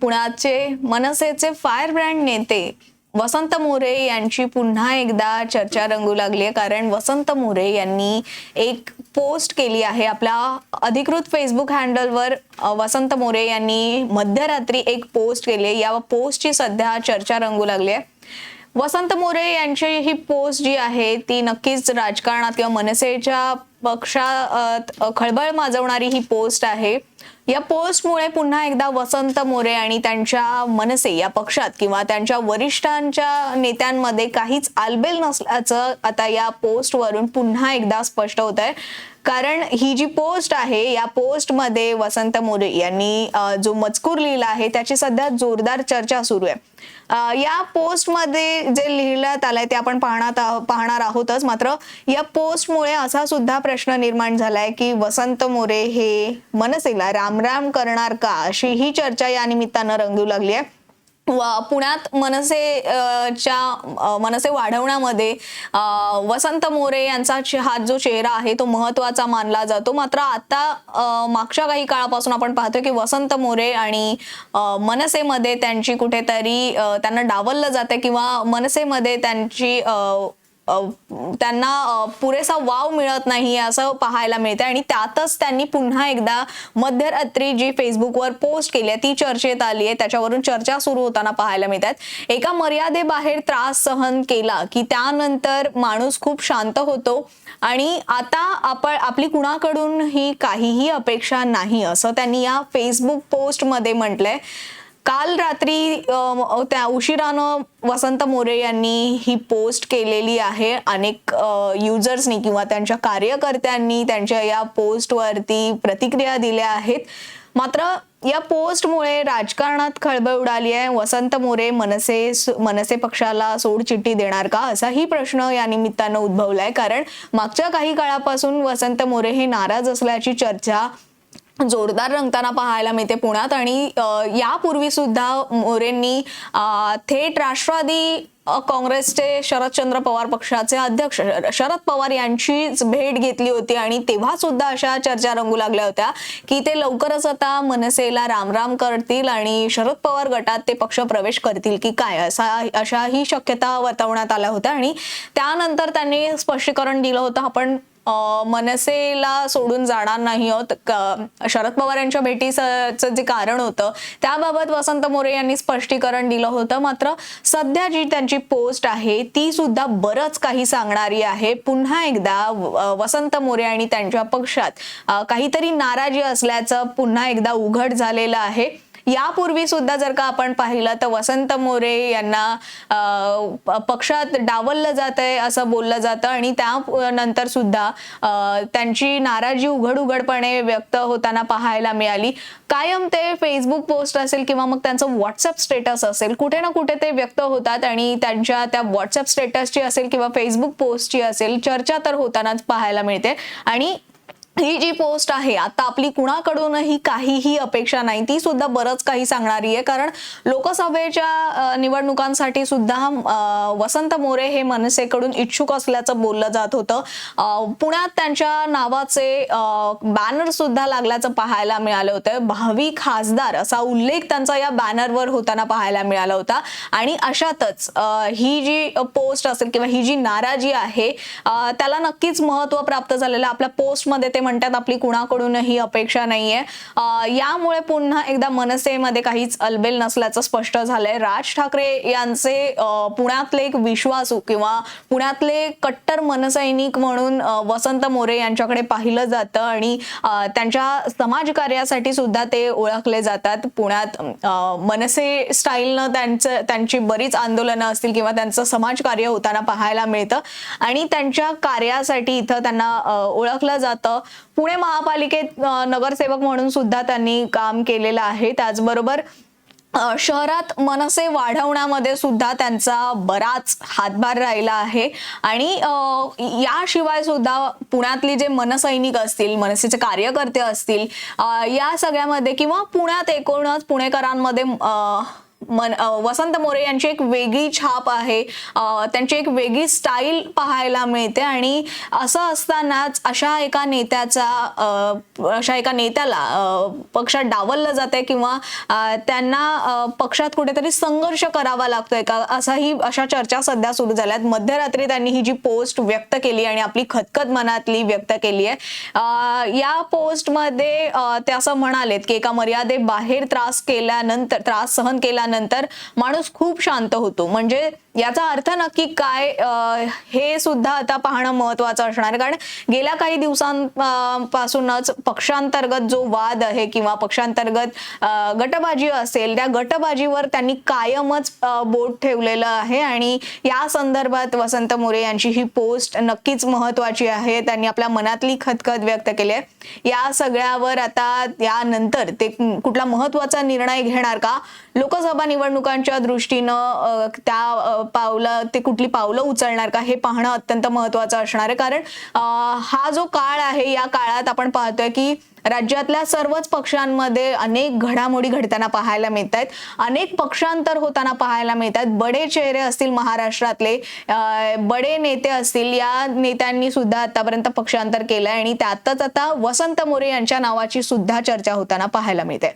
पुण्याचे मनसेचे fire brand नेते वसंत मोरे यांची पुन्हा एकदा चर्चा रंगू लागली आहे. कारण वसंत मोरे यांनी एक पोस्ट केली आहे आपल्या अधिकृत फेसबुक हँडलवर वसंत मोरे यांनी मध्यरात्री एक पोस्ट केली आहे. या पोस्टची सध्या चर्चा रंगू लागली आहे. वसंत मोरे यांची ही पोस्ट जी आहे ती नक्कीच राजकारणात किंवा मनसेच्या पक्षात खळबळ माजवणारी ही पोस्ट आहे. या पोस्टमुळे पुन्हा एकदा वसंत मोरे आणि त्यांच्या मनसे या पक्षात किंवा त्यांच्या वरिष्ठांच्या नेत्यांमध्ये काहीच आलबेल नसल्याचं आता या पोस्टवरून पुन्हा एकदा स्पष्ट होत आहे कारण ही जी पोस्ट आहे या पोस्टमध्ये वसंत मोरे यांनी जो मजकूर लिहिला आहे त्याची सध्या जोरदार चर्चा सुरू आहे. या पोस्टमध्ये जे लिहिण्यात आलंय ते आपण पाहणार पाहणार आहोतच. मात्र या पोस्टमुळे असा सुद्धा प्रश्न निर्माण झालाय की वसंत मोरे हे मनसेला रामराम करणार का अशी ही चर्चा या निमित्तानं रंगू लागली आहे. व पुण्यात मनसे च्या मनसे वाढवण्यामध्ये वसंत मोरे यांचा हा जो चेहरा आहे तो महत्त्वाचा मानला जातो. मात्र आता मागच्या काही काळापासून आपण पाहतोय की वसंत मोरे आणि मनसेमध्ये त्यांची कुठेतरी त्यांना डावललं जाते किंवा मनसेमध्ये त्यांची त्यांना पुरेसा वाव मिळत नाही असं पाहायला मिळते आणि त्यातच त्यांनी पुन्हा एकदा मध्यरात्री जी फेसबुकवर पोस्ट केली आहे ती चर्चेत आली आहे. त्याच्यावरून चर्चा सुरू होताना पाहायला मिळतात. एका मर्यादेबाहेर त्रास सहन केला की त्यानंतर माणूस खूप शांत होतो. आणि आता आपण आपली कुणाकडून ही काहीही अपेक्षा नाही असं त्यांनी या फेसबुक पोस्टमध्ये म्हटलंय. काल रात्री त्या उशिरानं वसंत मोरे यांनी ही पोस्ट केलेली आहे. अनेक युजर्सनी किंवा त्यांच्या कार्यकर्त्यांनी त्यांच्या या पोस्टवरती प्रतिक्रिया दिल्या आहेत. मात्र या पोस्टमुळे राजकारणात खळबळ उडाली आहे. वसंत मोरे मनसे मनसे पक्षाला सोडचिठ्ठी देणार का? असाही प्रश्न या निमित्तानं उद्भवलाय. कारण मागच्या काही काळापासून वसंत मोरे हे नाराज असल्याची चर्चा जोरदार रंगताना पाहायला मिळते पुण्यात आणि यापूर्वी सुद्धा मोरेंनी थेट राष्ट्रवादी काँग्रेसचे शरदचंद्र पवार पक्षाचे अध्यक्ष शरद पवार यांचीच भेट घेतली होती आणि तेव्हा सुद्धा अशा चर्चा रंगू लागल्या होत्या की ते लवकरच आता मनसेला रामराम करतील आणि शरद पवार गटात ते पक्ष प्रवेश करतील की काय असा अशा ही शक्यता वर्तवण्यात आल्या होत्या आणि त्यानंतर त्यांनी स्पष्टीकरण दिलं होतं. आपण मनसेला सोडून जाणार नाही आहोत. क- शरद पवार यांच्या भेटीचं जे कारण होतं त्याबाबत वसंत मोरे यांनी स्पष्टीकरण दिलं होतं. मात्र सध्या जी त्यांची पोस्ट आहे ती सुद्धा बरंच काही सांगणारी आहे. पुन्हा एकदा वसंत मोरे आणि त्यांच्या पक्षात काहीतरी नाराजी असल्याचं पुन्हा एकदा उघड झालेलं आहे. यापूर्वी सुद्धा जर का आपण पाहिलं तर वसंत मोरे यांना प- पक्षात डावललं जात आहे असं बोललं जातं आणि त्यानंतर सुद्धा त्यांची नाराजी उघड उघडपणे व्यक्त होताना पाहायला मिळाली. कायम ते फेसबुक पोस्ट असेल किंवा मग त्यांचं व्हॉट्सअप स्टेटस असेल कुठे ना कुठे ते व्यक्त होतात आणि त्यांच्या त्या व्हॉट्सअप स्टेटसची असेल किंवा फेसबुक पोस्टची असेल चर्चा तर होतानाच पाहायला मिळते. आणि ही जी पोस्ट आहे आता आपली कुणाकडूनही काहीही अपेक्षा नाही. ती सुद्धा बरंच काही सांगणारी आहे. कारण लोकसभेच्या निवडणुकांसाठी सुद्धा वसंत मोरे हे मनसेकडून इच्छुक असल्याचं बोललं जात होतं. पुण्यात त्यांच्या नावाचे बॅनर सुद्धा लागल्याचं पाहायला मिळालं होतं. भावी खासदार असा उल्लेख त्यांचा या बॅनरवर होताना पाहायला मिळाला होता. आणि अशातच ही जी पोस्ट असेल किंवा ही जी नाराजी आहे त्याला नक्कीच महत्त्व प्राप्त झालेलं आपल्या पोस्टमध्ये ते म्हणतात आपली कुणाकडूनही अपेक्षा नाहीये. यामुळे पुन्हा एकदा मनसेमध्ये काहीच अलबेल नसल्याचं स्पष्ट झालंय. राज ठाकरे यांचे पुण्यातले एक विश्वासू किंवा पुण्यातले कट्टर मनसैनिक म्हणून वसंत मोरे यांच्याकडे पाहिलं जातं आणि त्यांच्या त्यांच्या समाजकार्यासाठी सुद्धा ते ओळखले जातात. पुण्यात मनसे स्टाईलनं त्यांचं त्यांची बरीच आंदोलनं असतील किंवा त्यांचं समाजकार्य होताना पाहायला मिळतं. आणि त्यांच्या कार्यासाठी इथं त्यांना ओळखलं जातं. पुणे महापालिकेत नगरसेवक म्हणून सुद्धा त्यांनी काम केलेलं आहे. त्याचबरोबर शहरात मनसे वाढवण्यामध्ये सुद्धा त्यांचा बराच हातभार राहिला आहे. आणि याशिवाय सुद्धा पुण्यातली जे मनसैनिक असतील मनसेचे कार्यकर्ते असतील या सगळ्यामध्ये किंवा पुण्यात एकूणच पुणेकरांमध्ये मन वसंत मोरे यांची एक वेगळी छाप आहे. त्यांची एक वेगळी स्टाईल पाहायला मिळते आणि असं असतानाच अशा एका नेत्याचा अशा एका नेत्याला पक्षात डावललं जाते किंवा त्यांना पक्षात कुठेतरी संघर्ष करावा लागतोय का? असाही अशा चर्चा सध्या सुरू झाल्यात. मध्यरात्री त्यांनी ही जी पोस्ट व्यक्त केली आणि आपली खतखत मनातली व्यक्त केली आहे. या पोस्टमध्ये ते असं म्हणालेत की एका मर्यादेबाहेर त्रास केल्यानंतर त्रास सहन केल्यानंतर माणूस खूप शांत होतो. म्हणजे याचा अर्थ नक्की काय हे सुद्धा आता पाहणं महत्वाचं असणार आहे. कारण गेल्या काही दिवसांपासूनच पक्षांतर्गत जो वाद आहे किंवा पक्षांतर्गत गटबाजी असेल त्या गटबाजीवर त्यांनी कायमच बोट ठेवलेलं आहे. आणि या संदर्भात वसंत मोरे यांची ही पोस्ट नक्कीच महत्वाची आहे. त्यांनी आपल्या मनातली खतखत व्यक्त केली आहे. या सगळ्यावर आता यानंतर ते कुठला महत्त्वाचा निर्णय घेणार का? लोकसभा निवडणुकांच्या दृष्टीनं त्या पावलं ते कुठली पावलं उचलणार का हे पाहणं अत्यंत महत्वाचं असणार आहे. कारण हा जो काळ आहे या काळात आपण पाहतोय की राज्यातल्या सर्वच पक्षांमध्ये अनेक घडामोडी घडताना पाहायला मिळत आहेत अनेक पक्षांतर होताना पाहायला मिळत आहेत बडे चेहरे असतील महाराष्ट्रातले बडे नेते असतील या नेत्यांनी सुद्धा आतापर्यंत पक्षांतर केलंय आणि त्यातच आता वसंत मोरे यांच्या नावाची सुद्धा चर्चा होताना पाहायला मिळते.